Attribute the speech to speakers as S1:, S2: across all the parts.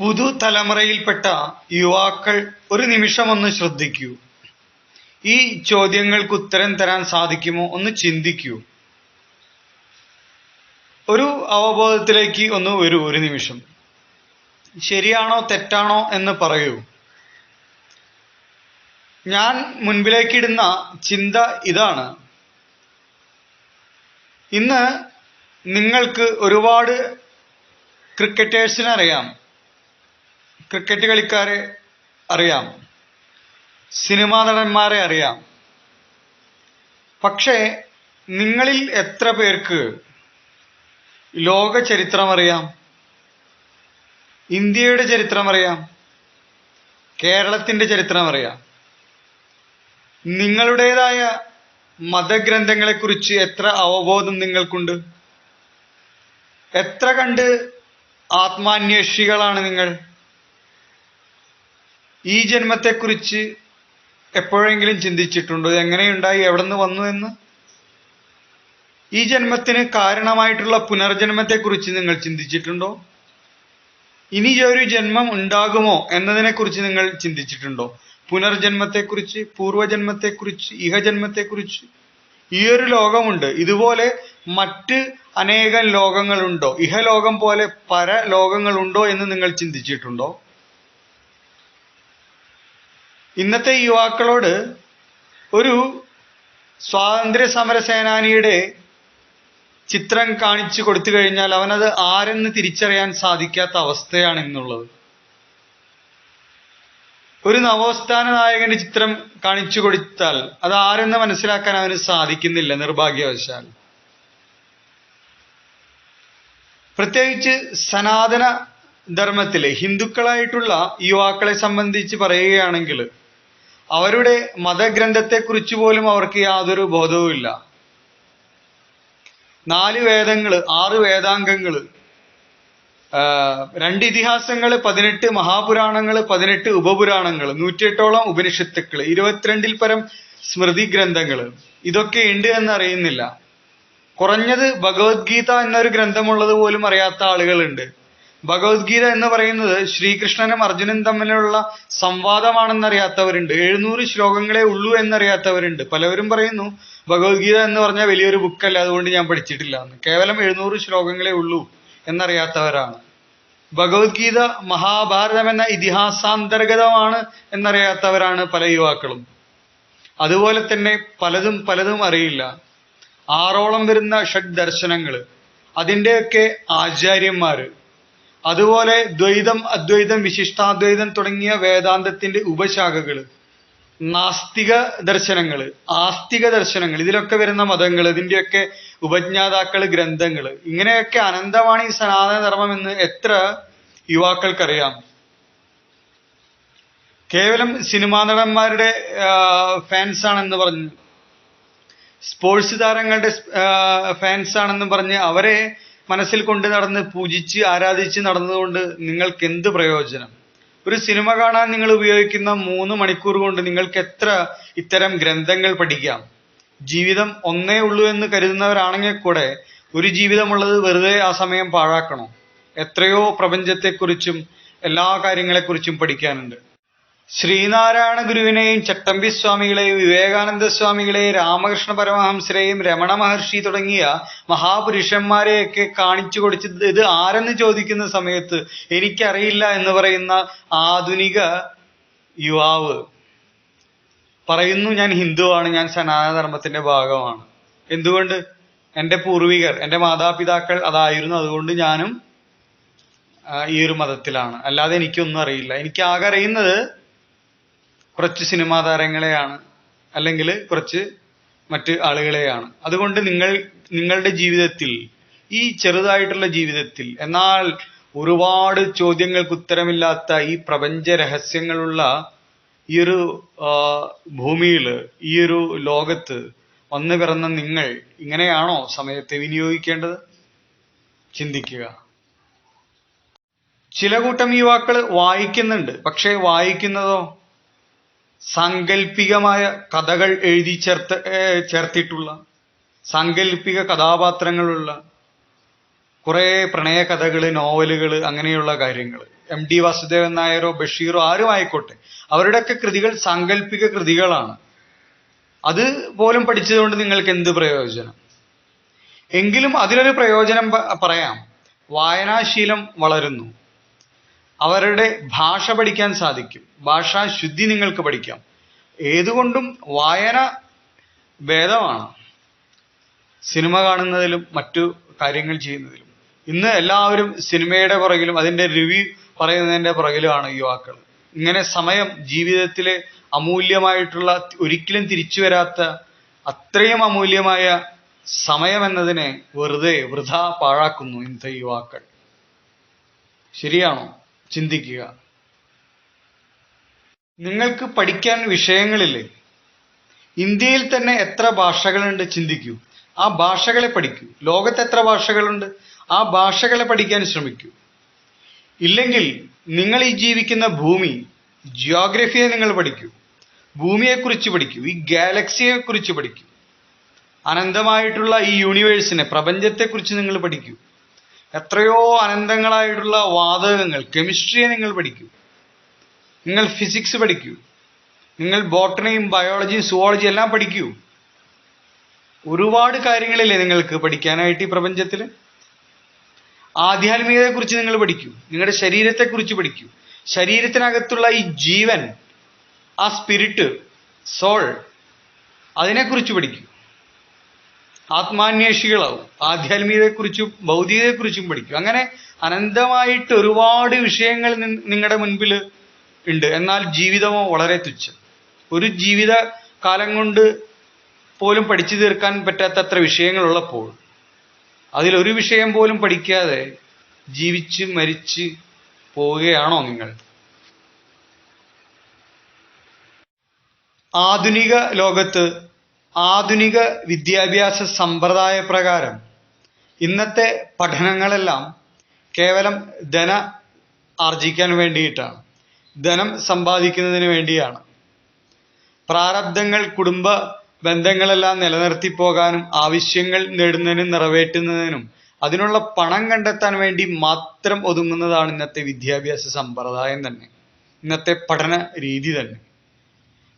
S1: പുതുതലമുറയിൽപ്പെട്ട യുവാക്കൾ ഒരു നിമിഷം ഒന്ന് ശ്രദ്ധിക്കൂ. ഈ ചോദ്യങ്ങൾക്ക് ഉത്തരം തരാൻ സാധിക്കുമോ ഒന്ന് ചിന്തിക്കൂ. ഒരു അവബോധത്തിലേക്ക് ഒന്ന് വരൂ ഒരു നിമിഷം. ശരിയാണോ തെറ്റാണോ എന്ന് പറയൂ. ഞാൻ മുൻപിലേക്കിടുന്ന ചിന്ത ഇതാണ്. ഇന്ന് നിങ്ങൾക്ക് ഒരുപാട് ക്രിക്കറ്റേഴ്സിനെ അറിയാം. ക്രിക്കറ്റ് കളിക്കാരെ അറിയാം. സിനിമാ നടന്മാരെ അറിയാം. പക്ഷേ നിങ്ങളിൽ എത്ര പേർക്ക് ലോക ചരിത്രം അറിയാം ഇന്ത്യയുടെ ചരിത്രം അറിയാം കേരളത്തിന്റെ ചരിത്രം അറിയാം നിങ്ങളുടേതായ മതഗ്രന്ഥങ്ങളെക്കുറിച്ച് എത്ര അവബോധം നിങ്ങൾക്കുണ്ട്? എത്ര കണ്ട് ആത്മാന്വേഷികളാണ് നിങ്ങൾ? ഈ ജന്മത്തെക്കുറിച്ച് എപ്പോഴെങ്കിലും ചിന്തിച്ചിട്ടുണ്ടോ? എങ്ങനെയുണ്ടായി? എവിടെ നിന്ന് വന്നു എന്ന്? ഈ ജന്മത്തിന് കാരണമായിട്ടുള്ള പുനർജന്മത്തെക്കുറിച്ച് നിങ്ങൾ ചിന്തിച്ചിട്ടുണ്ടോ? ഇനി ഒരു ജന്മം ഉണ്ടാകുമോ എന്നതിനെക്കുറിച്ച് നിങ്ങൾ ചിന്തിച്ചിട്ടുണ്ടോ? പുനർജന്മത്തെക്കുറിച്ച് പൂർവജന്മത്തെക്കുറിച്ച് ഇഹജന്മത്തെക്കുറിച്ച് ഈ ഒരു ലോകമുണ്ട്. ഇതുപോലെ മറ്റ് അനേകം ലോകങ്ങളുണ്ടോ? ഇഹലോകം പോലെ പരലോകങ്ങളുണ്ടോ എന്ന് നിങ്ങൾ ചിന്തിച്ചിട്ടുണ്ടോ? ഇന്നത്തെ യുവാക്കളോട് ഒരു സ്വാതന്ത്ര്യ സമര സേനാനിയുടെ ചിത്രം കാണിച്ചു കൊടുത്തു കഴിഞ്ഞാൽ അവനത് ആരെന്ന് തിരിച്ചറിയാൻ സാധിക്കാത്ത അവസ്ഥയാണ് ഇന്നുള്ളത്. ഒരു നവോത്ഥാന നായകന്റെ ചിത്രം കാണിച്ചു കൊടുത്താൽ അത് ആരെന്ന് മനസ്സിലാക്കാൻ അവന് സാധിക്കുന്നില്ല നിർഭാഗ്യവശാൽ. പ്രത്യേകിച്ച് സനാതന ധർമ്മത്തിലെ ഹിന്ദുക്കളായിട്ടുള്ള യുവാക്കളെ സംബന്ധിച്ച് പറയുകയാണെങ്കിൽ അവരുടെ മതഗ്രന്ഥത്തെക്കുറിച്ച് പോലും അവർക്ക് യാതൊരു ബോധവുമില്ല നാല് വേദങ്ങൾ ആറ് വേദാംഗങ്ങൾ രണ്ട് ഇതിഹാസങ്ങൾ പതിനെട്ട് മഹാപുരാണങ്ങൾ പതിനെട്ട് ഉപപുരാണങ്ങൾ നൂറ്റിയെട്ടോളം ഉപനിഷത്തുക്കൾ ഇരുപത്തിരണ്ടിൽ പരം സ്മൃതി ഗ്രന്ഥങ്ങൾ ഇതൊക്കെ ഉണ്ട് എന്നറിയുന്നില്ല കുറഞ്ഞത് ഭഗവത്ഗീത എന്നൊരു ഗ്രന്ഥമുള്ളത് പോലും അറിയാത്ത ആളുകളുണ്ട്. ഭഗവത്ഗീത എന്ന് പറയുന്നത് ശ്രീകൃഷ്ണനും അർജുനനും തമ്മിലുള്ള സംവാദമാണെന്നറിയാത്തവരുണ്ട്. എഴുന്നൂറ് ശ്ലോകങ്ങളെ ഉള്ളൂ എന്നറിയാത്തവരുണ്ട്. പലവരും പറയുന്നു ഭഗവത്ഗീത എന്ന് പറഞ്ഞാൽ വലിയൊരു ബുക്കല്ല അതുകൊണ്ട് ഞാൻ പഠിച്ചിട്ടില്ല എന്ന്. കേവലം എഴുന്നൂറ് ശ്ലോകങ്ങളെ ഉള്ളൂ എന്നറിയാത്തവരാണ്. ഭഗവത്ഗീത മഹാഭാരതം എന്ന ഇതിഹാസാന്തർഗതമാണ് എന്നറിയാത്തവരാണ് പല യുവാക്കളും. അതുപോലെ തന്നെ പലതും പലതും അറിയില്ല. ആറോളം വരുന്ന ഷഡ് ദർശനങ്ങൾ അതിന്റെയൊക്കെ ആചാര്യന്മാര് അതുപോലെ ദ്വൈതം അദ്വൈതം വിശിഷ്ടാദ്വൈതം തുടങ്ങിയ വേദാന്തത്തിന്റെ ഉപശാഖകൾ നാസ്തിക ദർശനങ്ങൾ ആസ്തിക ദർശനങ്ങൾ ഇതിലൊക്കെ വരുന്ന മതങ്ങൾ ഇതിന്റെയൊക്കെ ഉപജ്ഞാതാക്കൾ ഗ്രന്ഥങ്ങൾ ഇങ്ങനെയൊക്കെ അനന്തമാണ് ഈ സനാതന ധർമ്മം എന്ന് എത്ര യുവാക്കൾക്കറിയാം? കേവലം സിനിമാ നടന്മാരുടെ ഫാൻസ് ആണെന്ന് പറഞ്ഞു സ്പോർട്സ് താരങ്ങളുടെ ഫാൻസ് ആണെന്ന് പറഞ്ഞ് അവരെ മനസ്സിൽ കൊണ്ട് നടന്ന് പൂജിച്ച് ആരാധിച്ച് നടന്നതുകൊണ്ട് നിങ്ങൾക്ക് എന്ത് പ്രയോജനം? ഒരു സിനിമ കാണാൻ നിങ്ങൾ ഉപയോഗിക്കുന്ന മൂന്ന് മണിക്കൂർ കൊണ്ട് നിങ്ങൾക്ക് എത്ര ഇത്തരം ഗ്രന്ഥങ്ങൾ പഠിക്കാം? ജീവിതം ഒന്നേ ഉള്ളൂ എന്ന് കരുതുന്നവരാണെങ്കിൽ കൂടെ ഒരു ജീവിതമുള്ളത് വെറുതെ ആ സമയം പാഴാക്കണോ? എത്രയോ പ്രപഞ്ചത്തെക്കുറിച്ചും എല്ലാ കാര്യങ്ങളെക്കുറിച്ചും പഠിക്കാനുണ്ട്. ശ്രീനാരായണ ഗുരുവിനെയും ചട്ടമ്പി സ്വാമികളെയും വിവേകാനന്ദ സ്വാമികളെയും രാമകൃഷ്ണ പരമഹംസരെയും രമണ മഹർഷി തുടങ്ങിയ മഹാപുരുഷന്മാരെയൊക്കെ കാണിച്ചു കൊടുത്ത് ഇത് ആരെന്ന് ചോദിക്കുന്ന സമയത്ത് എനിക്കറിയില്ല എന്ന് പറയുന്ന ആധുനിക യുവാവ് പറയുന്നു ഞാൻ ഹിന്ദുവാണ് ഞാൻ സനാതനധർമ്മത്തിന്റെ ഭാഗമാണ്. എന്തുകൊണ്ട്? എന്റെ പൂർവികർ എന്റെ മാതാപിതാക്കൾ അതായിരുന്നു അതുകൊണ്ട് ഞാനും ഈ ഒരു മതത്തിലാണ്. അല്ലാതെ എനിക്കൊന്നും അറിയില്ല. എനിക്ക് ആകെ അറിയുന്നത് കുറച്ച് സിനിമാ താരങ്ങളെയാണ് അല്ലെങ്കിൽ കുറച്ച് മറ്റ് ആളുകളെയാണ്. അതുകൊണ്ട് നിങ്ങൾ നിങ്ങളുടെ ജീവിതത്തിൽ ഈ ചെറുതായിട്ടുള്ള ജീവിതത്തിൽ എന്നാൽ ഒരുപാട് ചോദ്യങ്ങൾക്ക് ഉത്തരമില്ലാത്ത ഈ പ്രപഞ്ച രഹസ്യങ്ങളുള്ള ഈ ഒരു ഭൂമിയിൽ ഈ ഒരു ലോകത്ത് വന്നു പിറന്ന നിങ്ങൾ ഇങ്ങനെയാണോ സമയത്തെ വിനിയോഗിക്കേണ്ടത്? ചിന്തിക്കുക. ചില കൂട്ടം യുവാക്കൾ വായിക്കുന്നുണ്ട്. പക്ഷേ വായിക്കുന്നതോ സാങ്കല്പികമായ കഥകൾ എഴുതി ചേർത്ത് ചേർത്തിട്ടുള്ള സാങ്കല്പിക കഥാപാത്രങ്ങളുള്ള കുറേ പ്രണയ കഥകൾ നോവലുകൾ അങ്ങനെയുള്ള കാര്യങ്ങൾ എം ഡി വാസുദേവൻ നായരോ ബഷീറോ ആരും ആയിക്കോട്ടെ. അവരുടെയൊക്കെ കൃതികൾ സാങ്കല്പിക കൃതികളാണ്. അത് പോലും പഠിച്ചതുകൊണ്ട് നിങ്ങൾക്ക് എന്ത് പ്രയോജനം? എങ്കിലും അതിലൊരു പ്രയോജനം പറയാം. വായനാശീലം വളരുന്നു. അവരുടെ ഭാഷ പഠിക്കാൻ സാധിക്കും. ഭാഷാ ശുദ്ധി നിങ്ങൾക്ക് പഠിക്കാം. ഏതുകൊണ്ടും വായന ഭേദമാണ്. സിനിമ കാണുന്നതിലും മറ്റു കാര്യങ്ങൾ ചെയ്യുന്നതിലും. ഇന്ന് എല്ലാവരും സിനിമയുടെ പുറകിലും അതിന്റെ റിവ്യൂ പറയുന്നതിന്റെ പുറകിലുമാണ് യുവാക്കൾ. ഇങ്ങനെ സമയം ജീവിതത്തിലെ അമൂല്യമായിട്ടുള്ള ഒരിക്കലും തിരിച്ചു വരാത്ത അത്രയും അമൂല്യമായ സമയം എന്നതിനെ വെറുതെ വൃഥ പാഴാക്കുന്നു ഇന്നത്തെ യുവാക്കൾ. ശരിയാണോ? ചിന്തിക്കുക. നിങ്ങൾക്ക് പഠിക്കാൻ വിഷയങ്ങളില്ലേ? ഇന്ത്യയിൽ തന്നെ എത്ര ഭാഷകളുണ്ട് ചിന്തിക്കൂ. ആ ഭാഷകളെ പഠിക്കൂ. ലോകത്ത് എത്ര ഭാഷകളുണ്ട്? ആ ഭാഷകളെ പഠിക്കാൻ ശ്രമിക്കൂ. ഇല്ലെങ്കിൽ നിങ്ങൾ ഈ ജീവിക്കുന്ന ഭൂമി ജിയോഗ്രഫിയെ നിങ്ങൾ പഠിക്കൂ. ഭൂമിയെക്കുറിച്ച് പഠിക്കൂ. ഈ ഗാലക്സിയെ കുറിച്ച് പഠിക്കൂ. അനന്തമായിട്ടുള്ള ഈ യൂണിവേഴ്സിനെ പ്രപഞ്ചത്തെക്കുറിച്ച് നിങ്ങൾ പഠിക്കൂ. എത്രയോ അനന്തങ്ങളായിട്ടുള്ള വാതകങ്ങൾ കെമിസ്ട്രിയെ നിങ്ങൾ പഠിക്കൂ. നിങ്ങൾ ഫിസിക്സ് പഠിക്കൂ. നിങ്ങൾ ബോട്ടണിയും ബയോളജിയും സുവോളജിയും എല്ലാം പഠിക്കൂ. ഒരുപാട് കാര്യങ്ങളില്ലേ നിങ്ങൾക്ക് പഠിക്കാനായിട്ട് ഈ പ്രപഞ്ചത്തിൽ ആധ്യാത്മികതയെക്കുറിച്ച് നിങ്ങൾ പഠിക്കൂ. നിങ്ങളുടെ ശരീരത്തെക്കുറിച്ച് പഠിക്കൂ. ശരീരത്തിനകത്തുള്ള ഈ ജീവൻ ആ സ്പിരിറ്റ് സോൾ അതിനെക്കുറിച്ച് പഠിക്കൂ. ആത്മാന്വേഷികളാവും. ആധ്യാത്മികതയെക്കുറിച്ചും ഭൗതികതയെക്കുറിച്ചും പഠിക്കും. അങ്ങനെ അനന്തമായിട്ട് ഒരുപാട് വിഷയങ്ങൾ നിങ്ങളുടെ മുൻപിൽ ഉണ്ട്. എന്നാൽ ജീവിതമോ വളരെ തുച്ഛം. ഒരു ജീവിത കാലം കൊണ്ട് പോലും പഠിച്ചു തീർക്കാൻ പറ്റാത്തത്ര വിഷയങ്ങളുള്ളപ്പോൾ അതിലൊരു വിഷയം പോലും പഠിക്കാതെ ജീവിച്ച് മരിച്ച് പോവുകയാണോ നിങ്ങൾ? ആധുനിക ലോകത്ത് ആധുനിക വിദ്യാഭ്യാസ സമ്പ്രദായ പ്രകാരം ഇന്നത്തെ പഠനങ്ങളെല്ലാം കേവലം ധന ആർജിക്കാൻ വേണ്ടിയിട്ടാണ്. ധനം സമ്പാദിക്കുന്നതിന് വേണ്ടിയാണ്. പ്രാരബ്ധങ്ങൾ കുടുംബ ബന്ധങ്ങളെല്ലാം നിലനിർത്തി പോകാനും ആവശ്യങ്ങൾ നേടുന്നതിനും നിറവേറ്റുന്നതിനും അതിനുള്ള പണം കണ്ടെത്താൻ വേണ്ടി മാത്രം ഒതുങ്ങുന്നതാണ് ഇന്നത്തെ വിദ്യാഭ്യാസ സമ്പ്രദായം തന്നെ. ഇന്നത്തെ പഠന രീതി തന്നെ.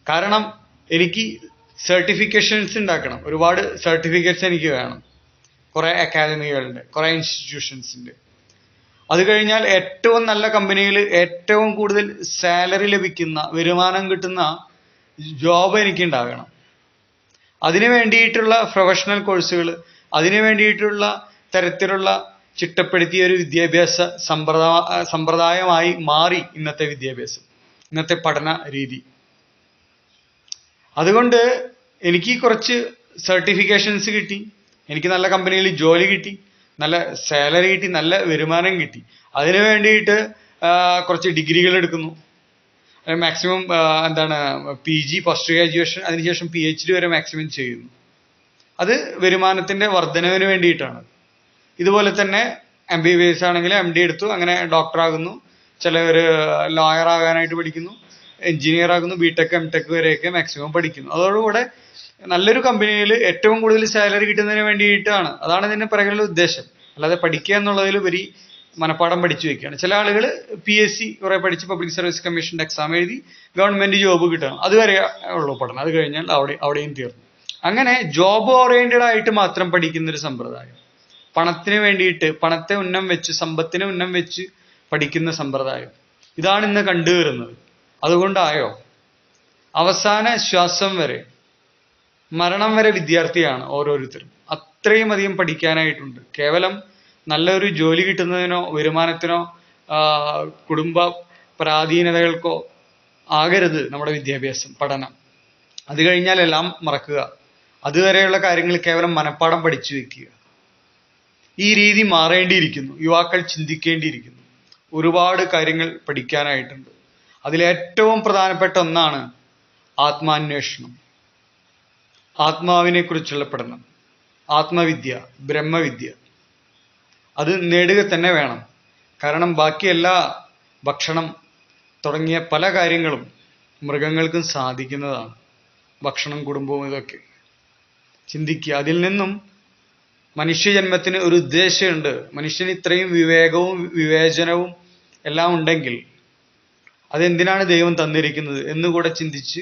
S1: കാരണം എനിക്ക് സർട്ടിഫിക്കേഷൻസ് ഉണ്ടാക്കണം. ഒരുപാട് സർട്ടിഫിക്കറ്റ്സ് എനിക്ക് വേണം. കുറെ കുറേ കുറെ ഉണ്ട് അത് കഴിഞ്ഞാൽ ഏറ്റവും നല്ല കമ്പനിയിൽ ഏറ്റവും കൂടുതൽ സാലറി ലഭിക്കുന്ന വരുമാനം കിട്ടുന്ന ജോബ് എനിക്ക് ഉണ്ടാകണം. അതിനു വേണ്ടിയിട്ടുള്ള പ്രൊഫഷണൽ കോഴ്സുകൾ അതിനു വേണ്ടിയിട്ടുള്ള തരത്തിലുള്ള ചിട്ടപ്പെടുത്തിയ ഒരു വിദ്യാഭ്യാസ സമ്പ്രദായ സമ്പ്രദായമായി മാറി ഇന്നത്തെ വിദ്യാഭ്യാസം ഇന്നത്തെ പഠന രീതി. അതുകൊണ്ട് എനിക്ക് കുറച്ച് സർട്ടിഫിക്കേഷൻസ് കിട്ടി. എനിക്ക് നല്ല കമ്പനിയിൽ ജോലി കിട്ടി. നല്ല സാലറി കിട്ടി നല്ല വരുമാനം കിട്ടി. അതിനു വേണ്ടിയിട്ട് കുറച്ച് ഡിഗ്രികൾ എടുക്കുന്നു. മാക്സിമം എന്താണ് പി ജി പോസ്റ്റ് ഗ്രാജുവേഷൻ അതിനുശേഷം പി എച്ച് ഡി വരെ മാക്സിമം ചെയ്യുന്നു. അത് വരുമാനത്തിന്റെ വർധനവിന് വേണ്ടിയിട്ടാണ്. ഇതുപോലെ തന്നെ എം ബി ബി എസ് ആണെങ്കിൽ എം ഡി എടുത്തു. അങ്ങനെ ഡോക്ടർ ആകുന്നു. ചിലവർ ലോയർ ആകാനായിട്ട് പഠിക്കുന്നു. എഞ്ചിനീയർ ആകുന്നു ബിടെക് എം ടെക് വരെയൊക്കെ മാക്സിമം പഠിക്കുന്നു. അതോടുകൂടെ നല്ലൊരു കമ്പനിയിൽ ഏറ്റവും കൂടുതൽ സാലറി കിട്ടുന്നതിന് വേണ്ടിയിട്ടാണ്. അതാണ് ഇതിന്റെ പിറകിലുള്ള ഉദ്ദേശം. അല്ലാതെ പഠിക്കുക എന്നുള്ളതിലുപരി മനപ്പാഠം പഠിച്ചു വെക്കുകയാണ് ചില ആളുകൾ പി എസ് സി കുറെ പഠിച്ച് പബ്ലിക് സർവീസ് കമ്മീഷന്റെ എക്സാം എഴുതി ഗവൺമെന്റ് ജോബ് കിട്ടണം. അതുവരെ ഉള്ളൂ പഠനം. അത് കഴിഞ്ഞാൽ അവിടെ അവിടെയും തീർന്നു. അങ്ങനെ ജോബ് ഓറിയന്റഡ് ആയിട്ട് മാത്രം പഠിക്കുന്ന ഒരു സമ്പ്രദായം. പണത്തിന് വേണ്ടിയിട്ട് പണത്തെ ഉന്നം വെച്ച് സമ്പത്തിനെ ഉന്നം വെച്ച് പഠിക്കുന്ന സമ്പ്രദായം. ഇതാണ് ഇന്ന് കണ്ടുവരുന്നത്. അതുകൊണ്ടായോ? അവസാന ശ്വാസം വരെ മരണം വരെ വിദ്യാർത്ഥിയാണ് ഓരോരുത്തരും. അത്രയും അധികം പഠിക്കാനായിട്ടുണ്ട്. കേവലം നല്ലൊരു ജോലി കിട്ടുന്നതിനോ വരുമാനത്തിനോ കുടുംബ പ്രാധീനതകൾക്കോ ആകരുത് നമ്മുടെ വിദ്യാഭ്യാസം പഠനം. അത് കഴിഞ്ഞാൽ എല്ലാം മറക്കുക. അതുവരെയുള്ള കാര്യങ്ങൾ കേവലം മനഃപ്പാഠം പഠിച്ചു വെക്കുക. ഈ രീതി മാറേണ്ടിയിരിക്കുന്നു. യുവാക്കൾ ചിന്തിക്കേണ്ടിയിരിക്കുന്നു. ഒരുപാട് കാര്യങ്ങൾ പഠിക്കാനായിട്ടുണ്ട്. അതിലേറ്റവും പ്രധാനപ്പെട്ട ഒന്നാണ് ആത്മാന്വേഷണം. ആത്മാവിനെ കുറിച്ചുള്ള പഠനം. ആത്മവിദ്യ ബ്രഹ്മവിദ്യ. അത് നേടുക തന്നെ വേണം. കാരണം ബാക്കി എല്ലാ ഭക്ഷണം തുടങ്ങിയ പല കാര്യങ്ങളും മൃഗങ്ങൾക്കും സാധിക്കുന്നതാണ്. ഭക്ഷണം കുടുംബവും ഇതൊക്കെ. ചിന്തിക്കുക. അതിൽ നിന്നും മനുഷ്യജന്മത്തിന് ഒരു ഉദ്ദേശമുണ്ട്. മനുഷ്യന് ഇത്രയും വിവേകവും വിവേചനവും എല്ലാം ഉണ്ടെങ്കിൽ അതെന്തിനാണ് ദൈവം തന്നിരിക്കുന്നത് എന്നുകൂടെ ചിന്തിച്ച്